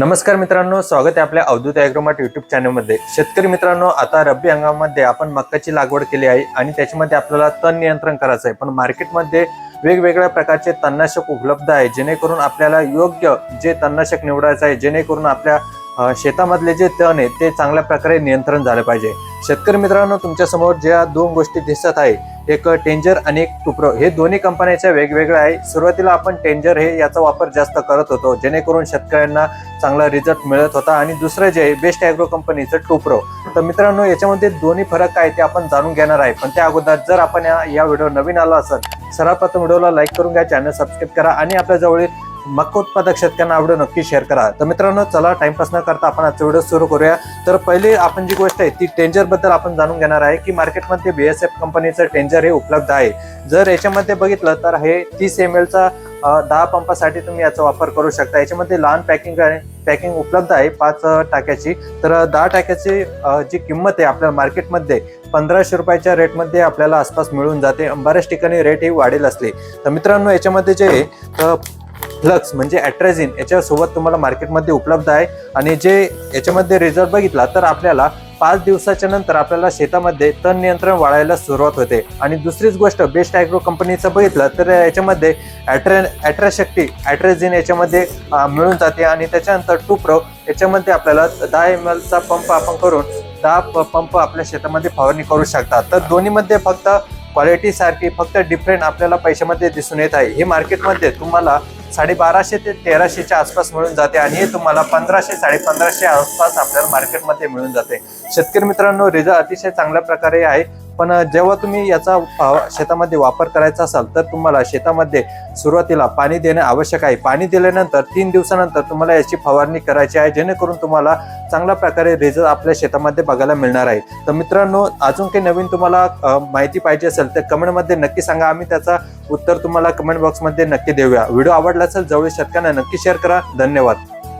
नमस्कार मित्रांनो स्वागत आहे आपल्या अवधूत ॲग्रोमार्ट युट्यूब चॅनलमध्ये. शेतकरी मित्रांनो आता रब्बी हंगामामध्ये आपण मक्काची लागवड केली आहे आणि त्याच्यामध्ये आपल्याला तण नियंत्रण करायचं आहे. पण मार्केटमध्ये वेगवेगळ्या प्रकारचे तणनाशक उपलब्ध आहे जेणेकरून आपल्याला योग्य जे तणनाशक निवडायचं आहे जेणेकरून आपल्या शेतामधले जे तण आहे ते चांगल्या प्रकारे नियंत्रण झालं पाहिजे. शेतकरी मित्रांनो तुमच्यासमोर ज्या दोन गोष्टी दिसत आहे एक टेंजर आणि एक टुप्रो हे दोन्ही कंपन्याच्या वेगवेगळ्या आहे. सुरुवातीला आपण टेंजर हे याचा वापर जास्त करत होतो जेणेकरून शेतकऱ्यांना चांगला रिझल्ट मिळत होता. आणि दुसरं जे आहे बेस्ट ॲग्रो कंपनीचं टुप्रो तर मित्रांनो याच्यामध्ये दोन्ही फरक काय ते आपण जाणून घेणार आहे. पण त्या अगोदर जर आपण या या व्हिडिओ नवीन आला असेल सर्वप्रथम व्हिडिओला लाईक करून घ्या चॅनल सबस्क्राईब करा. आणि आपल्या जवळील मक्का उत्पादक शेतकऱ्यांना आवडो नक्की शेअर करा. तर मित्रांनो चला टाइमपास न करता आपण आजचा व्हिडिओ सुरू करूया. तर पहिले आपण जी गोष्ट आहे ती टेंजरबद्दल आपण जाणून घेणार आहे की मार्केटमध्ये बी एस एफ कंपनीचं टेंजर हे उपलब्ध आहे. जर याच्यामध्ये बघितलं तर हे तीस एम एलचा दहा पंपासाठी तुम्ही याचा वापर करू शकता. याच्यामध्ये लहान पॅकिंग पॅकिंग उपलब्ध आहे पाच टाक्याची. तर दहा टाक्याची जी किंमत आहे आपल्या मार्केटमध्ये पंधराशे रुपयाच्या रेटमध्ये आपल्याला आसपास मिळून जाते. बऱ्याच ठिकाणी रेट ही वाढेल असले. तर मित्रांनो याच्यामध्ये जे आहे, फ्लक्स म्हणजे ॲट्रेझिन याच्यासोबत तुम्हाला मार्केटमध्ये उपलब्ध आहे. आणि जे याच्यामध्ये रिझल्ट बघितला तर आपल्याला पाच दिवसाच्या नंतर आपल्याला शेतामध्ये तण नियंत्रण वाढायला सुरुवात होते. आणि दुसरीच गोष्ट बेस्ट ॲग्रो कंपनीचं बघितलं तर याच्यामध्ये ॲट्रे ॲट्रॅशक्ती ॲट्रेझिन याच्यामध्ये मिळून जाते. आणि त्याच्यानंतर टू प्रो याच्यामध्ये आपल्याला दहा एम एलचा पंप आपण करून दहा प- पंप आपल्या शेतामध्ये फवारणी करू शकतात. तर दोन्हीमध्ये फक्त क्वालिटी सारखी फक्त डिफरंट आपल्याला पैशामध्ये दिसून येत आहे. हे मार्केटमध्ये तुम्हाला साडेबाराशे ते तेराशेच्या आसपास मिळून जाते आणि हे तुम्हाला पंधराशे साडे पंधराशे आसपास आपल्याला मार्केटमध्ये मिळून जाते. शेतकरी मित्रांनो रिझा अतिशय चांगल्या प्रकारे आहे. पण जेव्हा तुम्ही याचा शेतामध्ये वापर करायचा असाल तर तुम्हाला शेतामध्ये सुरुवातीला पाणी देणे आवश्यक आहे. पाणी दिल्यानंतर तीन दिवसानंतर तुम्हाला याची फवारणी करायची आहे जेणेकरून तुम्हाला चांगल्या प्रकारे रिझल्ट आपल्या शेतामध्ये बघायला मिळणार आहे. तर मित्रांनो अजून काही नवीन तुम्हाला माहिती पाहिजे असेल तर कमेंटमध्ये नक्की सांगा. आम्ही त्याचा उत्तर तुम्हाला कमेंट बॉक्समध्ये नक्की देऊया. व्हिडिओ आवडला असेल जवळ शेतकऱ्यांना नक्की शेअर करा. धन्यवाद.